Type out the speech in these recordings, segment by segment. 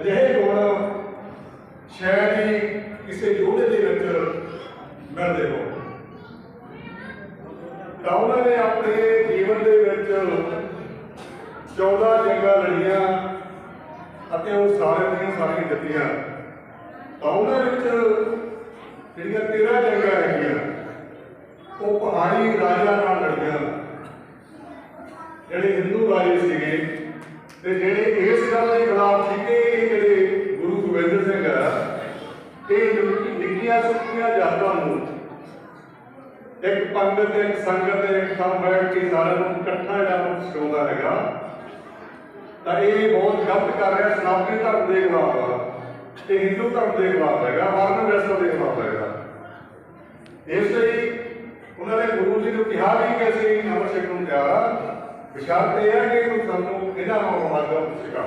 ਅਜਿਹੇ ਗੁਣ ਸ਼ਾਇਦ ਹੀ ਕਿਸੇ ਯੋਧੇ ਦੇ ਵਿੱਚ ਮਿਲਦੇ ਹੋ। ਤਾਂ ਉਹਨਾਂ ਨੇ ਆਪਣੇ ਜੀਵਨ ਦੇ ਵਿੱਚ 14 ਜੰਗਾਂ ਲੜੀਆਂ ਅਤੇ ਉਹ ਸਾਰੇ ਦੀਆਂ ਸਾਰੀਆਂ ਜਿੱਤੀਆਂ। ਤਾਂ ਉਹਨਾਂ ਵਿੱਚ ਜਿਹੜੀਆਂ 13 ਜੰਗਾਂ ਹੈਗੀਆਂ ਉਹ ਪਹਾੜੀ ਰਾਜਾ ਨਾਲ ਲੜੀਆਂ। ਜਿਹੜੇ ਹਿੰਦੂ ਰਾਜੇ ਸੀਗੇ ਤੇ ਜਿਹੜੇ ਇਸ ਗੱਲ ਦੇ ਖਿਲਾਫ ਸੀਗੇ ਇਹ ਜਿਹੜੇ ਗੁਰੂ ਗੋਬਿੰਦ ਸਿੰਘ ਆ ਇਹ ਨਿੱਕੀਆਂ ਸੁੱਕੀਆਂ ਜਾਤਾਂ ਨੂੰ ਇੱਕ ਪੰਗਤ ਇੱਕ ਸੰਗਤ ਇੱਕ ਥਾਂ ਬੈਠ ਕੇ ਸਾਰਿਆਂ ਨੂੰ ਇਕੱਠਾ ਜਿਹੜਾ ਉਹ ਸਿਖਾਉਂਦਾ ਹੈਗਾ। ਤਾਂ ਇਹ ਬਹੁਤ ਗਲਤ ਕਰ ਰਿਹਾ, ਸਨਾਤਨੀ ਧਰਮ ਦੇ ਖਿਲਾਫ ਆ। ਹਿੰਦੂ ਧਰਮ ਦੇ ਖਿਲਾਫ ਹੈਗਾ ਵਰਨ ਵਿਵਸਥਾ ਦੇ ਖਿਲਾਫ ਹੈਗਾ। ਇਸ ਲਈ ਉਹਨਾਂ ਨੇ ਗੁਰੂ ਜੀ ਨੂੰ ਕਿਹਾ ਵੀ ਕਿ ਅਸੀਂ ਨਵਾਂ ਸਿੱਖ ਨੂੰ ਤਿਆਰ ਆ। ਵਿਸ਼ਾਲ ਹੈ ਕਿ ਤੂੰ ਸਾਨੂੰ ਇਹਨਾਂ ਮਾਰਗ ਸਿਖਾ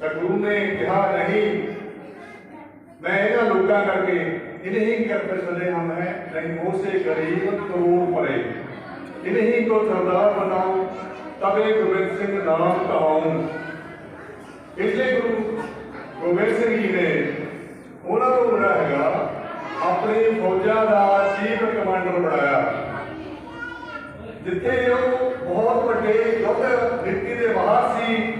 ਤਾਂ ਗੁਰੂ ਨੇ ਕਿਹਾ, ਨਹੀਂ, ਮੈਂ ਇਹਨਾਂ ਲੋਕਾਂ ਕਰਕੇ इन्हीं कर चले हम हैं नहीं मोह से गरीब करोड़ पड़े इन्हीं को सरदार बनाओ तबे गोबिंद सिंह नाम कहाऊं इसलिए गुरु ਗੋਬਿੰਦ ਸਿੰਘ ਜੀ ਨੇ ਉਹਨਾਂ ਨੂੰ ਜਿਹੜਾ ਹੈਗਾ ਆਪਣੀ ਫੌਜਾਂ ਦਾ ਚੀਫ ਕਮਾਂਡਰ ਬਣਾਇਆ ਜਿੱਥੇ ਉਹ ਬਹੁਤ ਵੱਡੇ ਯੁੱਧ ਨੀਤੀ ਦੇ ਮਾਹਰ ਸੀ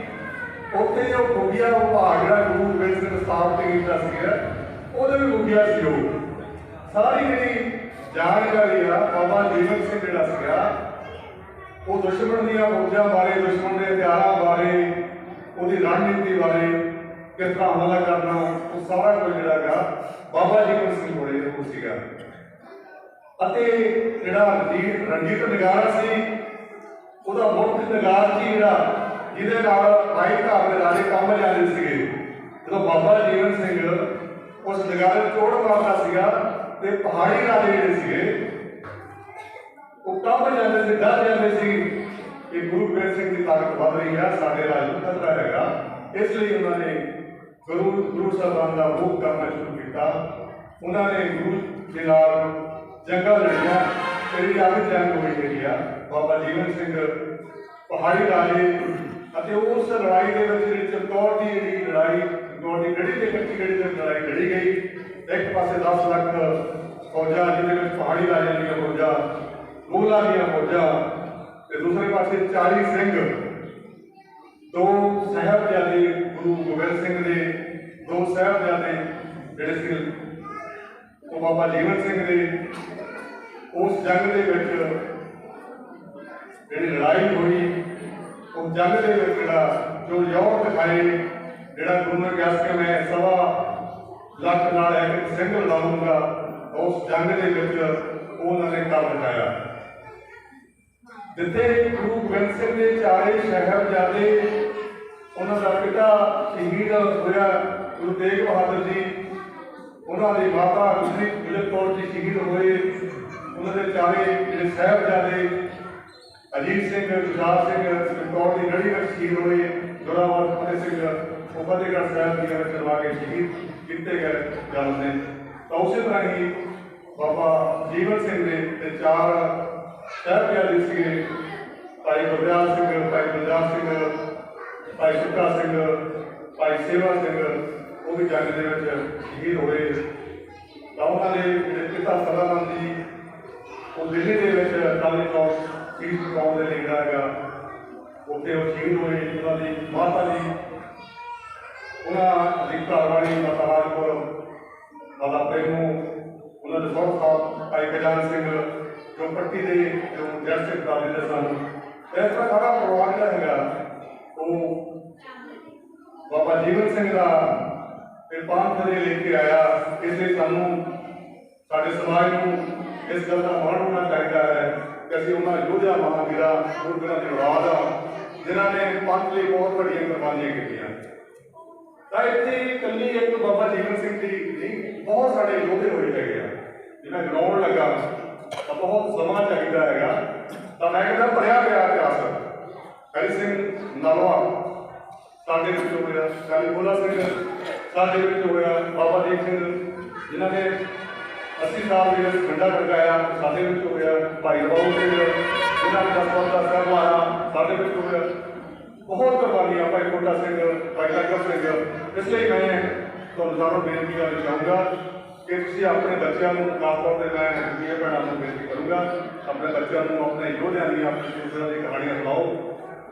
ਉੱਥੇ ਉਹ ਖੁਫੀਆ ਵਿਭਾਗ ਜਿਹੜਾ ਗੁਰੂ ਗੋਬਿੰਦ ਸਿੰਘ ਸਥਾਪਿਤ ਕੀਤਾ ਸੀਗਾ ਉਹਦੇ ਵੀ ਖੁਫੀਆ ਸੀ ਉਹ। ਸਾਰੀ ਜਿਹੜੀ ਜਾਣਕਾਰੀ ਆ, ਬਾਬਾ ਜੀਵਨ ਸਿੰਘ ਜਿਹੜਾ ਸੀਗਾ, ਉਹ ਦੁਸ਼ਮਣ ਦੀਆਂ ਫੌਜਾਂ ਬਾਰੇ, ਦੁਸ਼ਮਣ ਦੇ ਹਥਿਆਰਾਂ ਬਾਰੇ, ਉਹਦੀ ਰਣਨੀਤੀ ਬਾਰੇ ਕਿਸ ਤਰ੍ਹਾਂ ਹਮਲਾ ਕਰਨਾ, ਉਹ ਸਾਰਾ ਕੁਝ ਜਿਹੜਾ ਹੈਗਾ ਬਾਬਾ ਜੀਵਨ ਸਿੰਘ ਕੋਲੇ ਉਹ ਸੀਗਾ। ਅਤੇ ਜਿਹੜਾ ਰਣਜੀਤ ਰਣਜੀਤ ਨਗਾਰਾ ਸੀ, ਉਹਦਾ ਮੁੱਖ ਨਗਾਰ ਸੀ ਜਿਹੜਾ, ਜਿਹਦੇ ਨਾਲ ਭਾਈ ਘਰ ਦੇ ਰਾਜੇ ਕੰਮ ਜਾਂਦੇ ਸੀਗੇ। ਜਦੋਂ ਬਾਬਾ ਜੀਵਨ ਸਿੰਘ ਉਸ ਨਗਾਰੇ ਨੂੰ ਮਾਰਦਾ ਸੀਗਾ ਤੇ ਪਹਾੜੀ ਰਾਜੇ ਜਿਹੜੇ ਸੀਗੇ, ਉਹ ਕੰਮ ਜਾਂਦੇ ਸੀ, ਡਰ ਜਾਂਦੇ ਸੀ ਕਿ ਗੁਰੂ ਗੋਬਿੰਦ ਸਿੰਘ ਦੀ ਤਾਕਤ ਵੱਧ ਰਹੀ ਹੈ ਸਾਡੇ ਰਾਜ ਨੂੰ ਖਤਰਾ ਹੈਗਾ, ਇਸ ਲਈ ਉਹਨਾਂ ਨੇ ਗੁਰੂ ਗੁਰੂ ਸਾਹਿਬਾਨ ਦਾ ਰੂਪ ਕਰਨਾ ਸ਼ੁਰੂ ਕੀਤਾ। ਉਹਨਾਂ ਨੇ ਗੁਰੂ ਦੇ ਨਾਲ ਜੰਗਾਂ ਲੜੀਆਂ, ਤੇਰੀ ਆਖਰੀ ਜੰਗ ਹੋਈ ਜਿਹੜੀ ਆ। ਬਾਬਾ ਜੀਵਨ ਸਿੰਘ, ਪਹਾੜੀ ਰਾਜੇ ਅਤੇ ਉਸ ਲੜਾਈ ਦੇ ਵਿੱਚ ਜਿਹੜੀ ਚਮਕੌਰ ਦੀ ਜਿਹੜੀ ਲੜਾਈ ਚਮਕੌਰ ਦੀ ਗੜੀ ਦੇ ਕੱਚੀ ਗੜੀ ਦੇ ਵਿੱਚ ਲੜਾਈ ਲੜੀ ਗਈ ਇੱਕ ਪਾਸੇ 10 ਲੱਖ ਫੌਜਾਂ ਜਿਹਦੇ ਵਿੱਚ ਪਹਾੜੀ ਰਾਜੇ ਦੀਆਂ ਫੌਜਾਂ, ਮੁਗਲਾਂ ਦੀਆਂ ਫੌਜਾਂ ਤੇ ਦੂਸਰੇ ਪਾਸੇ 40 ਸਿੰਘ। ਦੋ ਸਾਹਿਬਜ਼ਾਦੇ ਗੁਰੂ ਗੋਬਿੰਦ ਸਿੰਘ ਦੇ, ਦੋ ਸਾਹਿਬਜ਼ਾਦੇ ਜਿਹੜੇ ਸੀ ਉਹ ਬਾਬਾ ਜੀਵਨ ਸਿੰਘ ਦੇ। ਉਸ ਜੰਗ ਦੇ ਵਿੱਚ ਜਿਹੜੀ ਲੜਾਈ ਹੋਈ, ਉਸ ਜੰਗ ਦੇ ਵਿੱਚ ਜਿਹੜਾ ਜੋ ਯੋਗ ਦਿਖਾਏ, ਜਿਹੜਾ ਗੁਰੂ ਨੇ ਕਿਹਾ ਮੈਂ ਸਵਾ ਲੱਖ ਨਾਲ ਇੱਕ ਸਿੰਘ ਲੜਾਉਂਗਾ ਉਸ ਜੰਗ ਦੇ ਵਿੱਚ ਉਹਨਾਂ ਨੇ ਕਰ ਦਿਖਾਇਆ ਜਿੱਥੇ ਗੁਰੂ ਗੋਬਿੰਦ ਸਿੰਘ ਦੇ ਚਾਰੇ ਸਾਹਿਬਜ਼ਾਦੇ, ਉਹਨਾਂ ਦਾ ਪਿਤਾ ਸ਼ਹੀਦ ਹੋਇਆ, ਗੁਰੂ ਤੇਗ ਬਹਾਦਰ ਜੀ, ਉਹਨਾਂ ਦੀ ਮਾਤਾ ਗੁਜਰੀ ਗੁਜਰ ਕੌਰ ਜੀ ਸ਼ਹੀਦ ਹੋਏ, ਉਹਨਾਂ ਦੇ ਚਾਰੇ ਜਿਹੜੇ ਸਾਹਿਬਜ਼ਾਦੇ, ਅਜੀਤ ਸਿੰਘ, ਵਿਸ਼ਾਲ ਸਿੰਘ ਚਮਕੌਰ ਦੀ ਗੜੀ ਵਿੱਚ ਸ਼ਹੀਦ ਹੋਏ, ਜੋਰਾਵਰ, ਫਤਿਹ ਸਿੰਘ। ਉਹ ਫਤਿਹਗੜ੍ਹ ਸਾਹਿਬ ਦੀ ਵਿੱਚ ਕੇ ਸ਼ਹੀਦ ਕੀਤੇ ਗਏ ਜਾਂਦੇ ਤਾਂ ਉਸੇ ਤਰ੍ਹਾਂ ਹੀ ਬਾਬਾ ਜੀਵਨ ਸਿੰਘ ਦੇ ਤੇ ਚਾਰ ਸਾਹਿਬਜ਼ਾਦੇ ਸੀਗੇ। ਭਾਈ ਗੁਰਦਾਸ ਸਿੰਘ, ਭਾਈ ਗੁਰਦਾਸ ਸਿੰਘ, ਭਾਈ ਸੁੱਖਾ ਸਿੰਘ, ਭਾਈ ਸੇਵਾ ਸਿੰਘ, ਉਹ ਵੀ ਜੰਗ ਦੇ ਵਿੱਚ ਸ਼ਹੀਦ ਹੋਏ ਤਾਂ ਉਹਨਾਂ ਦੇ ਜਿਹੜੇ ਪਿਤਾ ਸਦਾਨੰਦ ਜੀ, ਉਹ ਦਿੱਲੀ ਦੇ ਵਿੱਚ ਅਕਾਲੀ ਚੌਕ ਸੀਟ ਚੁਕਾਉਣ ਦੇ ਲਈ ਹੈਗਾ। ਉੱਥੇ ਉਹ ਸ਼ਹੀਦ ਹੋਏ। ਉਹਨਾਂ ਦੀ ਮਾਤਾ ਜੀ ਉਹਨਾਂ ਦੀ ਘਰ ਵਾਲੀ ਮਾਤਾ ਰਾਜਪੁਰ ਮਾਤਾ ਪ੍ਰੇਮੂ, ਉਹਨਾਂ ਦੇ ਸਹੁਰਾ ਸਾਹਿਬ ਭਾਈ ਕਜਾਨ ਸਿੰਘ, ਜੋ ਪੱਟੀ ਦੇ ਜੋ ਜੜ ਸਿੰਘ ਦਾ ਦੇ ਸਨ। ਇਸ ਤਰ੍ਹਾਂ ਸਾਰਾ ਪਰਿਵਾਰ ਜਿਹੜਾ ਹੈਗਾ, ਉਹ ਬਾਬਾ ਜੀਵਨ ਸਿੰਘ ਦਾ ਇਹ ਪੰਥ ਦੇ ਲੈ ਕੇ ਆਇਆ, ਇਸ ਲਈ ਸਾਨੂੰ ਸਾਡੇ ਸਮਾਜ ਨੂੰ ਇਸ ਗੱਲ ਦਾ ਮਾਣ ਹੋਣਾ ਚਾਹੀਦਾ ਹੈ ਕਿ ਅਸੀਂ ਉਹਨਾਂ ਯੋਧਿਆ ਮਹਾਂਵੀਰਾਂ ਗੁਰੂਆਂ ਦੀ ਔਲਾਦ ਆ ਜਿਨ੍ਹਾਂ ਨੇ ਪੰਥ ਲਈ ਬਹੁਤ ਵੱਡੀਆਂ ਕੁਰਬਾਨੀਆਂ ਕੀਤੀਆਂ। ਤਾਂ ਇੱਥੇ ਇਕੱਲੀ ਇੱਕ ਬਾਬਾ ਜੀਵਨ ਸਿੰਘ ਜੀ ਨਹੀਂ, ਬਹੁਤ ਸਾਰੇ ਯੋਧੇ ਹੋਏ ਹੈਗੇ ਆ। ਜਿਵੇਂ ਗਰਾਊਂਡ ਲੱਗਾ, ਤਾਂ ਬਹੁਤ ਸਮਾਂ ਚਾਹੀਦਾ ਹੈਗਾ। ਤਾਂ ਮੈਂ ਕਹਿੰਦਾ, ਭਰਿਆ ਪਿਆ ਇਤਿਹਾਸ। ਹਰੀ ਸਿੰਘ ਨਲਵਾ ਸਾਡੇ ਵਿੱਚ ਹੋਇਆ ਕਾਲੀ ਬੋਲਾ ਸਿੰਘ, ਸਾਡੇ ਵਿੱਚ ਹੋਇਆ, ਬਾਬਾ ਦੀਪ ਸਿੰਘ, ਜਿਨ੍ਹਾਂ ਨੇ 80 ਸਾਲ ਦੇ ਵਿੱਚ ਖੰਡਾ ਟਰਕਾਇਆ ਸਾਡੇ ਵਿੱਚ ਹੋਇਆ, ਭਾਈ ਬਾਬੂ ਸਿੰਘ, ਜਿਨ੍ਹਾਂ ਨੇ ਦਸਵੰਤ ਦਾ ਸਾਹਿਬ ਆਇਆ ਸਾਡੇ ਵਿੱਚ ਹੋਇਆ। ਬਹੁਤ ਕੁਰਬਾਨੀਆਂ ਭਾਈ ਕੋਟਾ ਸਿੰਘ, ਭਾਈ ਲੰਗਰ ਸਿੰਘ, ਇਸ ਲਈ ਮੈਂ ਤੁਹਾਨੂੰ ਸਾਰਿਆਂ ਨੂੰ ਬੇਨਤੀ ਕਰਨਾ ਚਾਹੂੰਗਾ ਕਿ ਤੁਸੀਂ ਆਪਣੇ ਬੱਚਿਆਂ ਨੂੰ ਖਾਸ ਤੌਰ ਤੇ ਮੈਂ ਬੀਏ ਭੈਣਾਂ ਨੂੰ ਬੇਨਤੀ ਕਰੂੰਗਾ, ਆਪਣੇ ਬੱਚਿਆਂ ਨੂੰ ਆਪਣੇ ਯੋਧਿਆਂ ਦੀਆਂ, ਆਪਣੇ ਯੋਧਿਆਂ ਦੀਆਂ ਕਹਾਣੀਆਂ ਸੁਣਾਓ।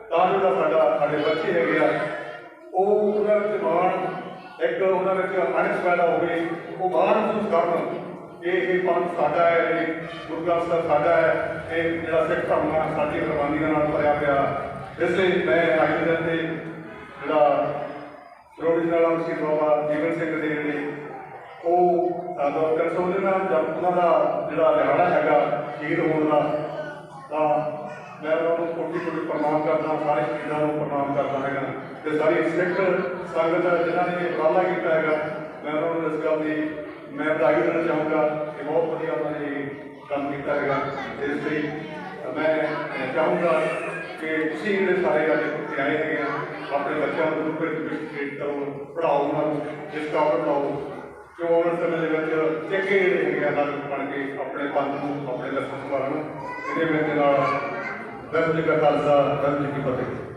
ਤਾਂ ਜੋ ਜਿਹੜਾ ਸਾਡਾ, ਸਾਡੇ ਬੱਚੇ ਹੈਗੇ ਆ, ਉਹ ਉਹਨਾਂ ਵਿੱਚ ਮਾਣ, ਇੱਕ ਉਹਨਾਂ ਵਿੱਚ ਅਣਖ ਪੈਦਾ ਹੋਵੇ, ਉਹ ਮਾਣ ਮਹਿਸੂਸ ਕਰਨ ਕਿ ਇਹ ਪੰਥ ਸਾਡਾ ਹੈ, ਇਹ ਗੁਰੂ ਗ੍ਰੰਥ ਸਾਹਿਬ ਸਾਡਾ ਹੈ, ਇਹ ਜਿਹੜਾ ਸਿੱਖ ਧਰਮ ਆ, ਸਾਡੀ ਕੁਰਬਾਨੀਆਂ ਨਾਲ ਭਰਿਆ ਪਿਆ ਇਸ ਲਈ ਮੈਂ ਅੱਜ ਦੇ ਦਿਨ ਤੇ ਜਿਹੜਾ ਰੋੜੀ ਨਾਲ ਸੀ ਬਾਬਾ ਜੀਵਨ ਸਿੰਘ ਦੇ ਜਿਹੜੇ ਉਹ ਸਾਡਾ ਕਰਸੋਂ ਨਾਲ ਜਦ ਉਹਨਾਂ ਦਾ ਜਿਹੜਾ ਦਿਹਾੜਾ ਹੈਗਾ ਸ਼ਹੀਦ ਹੋਣ ਦਾ, ਤਾਂ ਮੈਂ ਉਹਨਾਂ ਨੂੰ ਕੋਟੀ ਕੋਟੀ ਪ੍ਰਣਾਮ ਕਰਦਾ ਸਾਰੇ ਸ਼ਹੀਦਾਂ ਨੂੰ ਪ੍ਰਣਾਮ ਕਰਦਾ ਹੈਗਾ। ਤੇ ਸਾਰੀ ਸਿੱਖ ਸੰਗਤ ਜਿਨ੍ਹਾਂ ਨੇ ਇਹ ਉਪਰਾਲਾ ਕੀਤਾ ਹੈਗਾ, ਮੈਂ ਉਹਨਾਂ ਨੂੰ ਇਸ ਗੱਲ ਦੀ ਮੈਂ ਵਧਾਈ ਦੇਣਾ ਚਾਹੂੰਗਾ ਕਿ ਬਹੁਤ ਵਧੀਆ ਉਹਨਾਂ ਨੇ ਕੰਮ ਕੀਤਾ ਹੈਗਾ। ਤੇ ਇਸ ਲਈ ਮੈਂ ਚਾਹੂੰਗਾ ਕਿ ਤੁਸੀਂ ਜਿਹੜੇ ਸਾਰੇ ਅੱਜ ਇੱਥੇ ਆਏ ਹੈਗੇ ਆ, ਆਪਣੇ ਬੱਚਿਆਂ ਨੂੰ ਗੁਰੂ ਵਿੱਚ ਵਿਸ਼ੇਸ਼ ਕਰੋ ਪੜਾਓ ਉਹਨਾਂ ਨੂੰ, ਜਿਸ ਕਾਬਲ ਬਣਾਓ ਕਿ ਉਹ ਆਉਣ ਸਮੇਂ ਦੇ ਵਿੱਚ ਚੰਗੇ ਜਿਹੜੇ ਹੈਗੇ ਆ, ਨਾਗਰਿਕ ਬਣ ਕੇ ਆਪਣੇ ਪੰਥ ਨੂੰ, ਆਪਣੇ ਦਰਸ਼ਨ ਕਰਨ ਇਹਦੇ ਵਿੱਚ ਨਾਲ ਦਰਜ ਜੀ ਦਾ ਖਾਲਸਾ ਜੀ ਕੀ ਫਤਿਹ।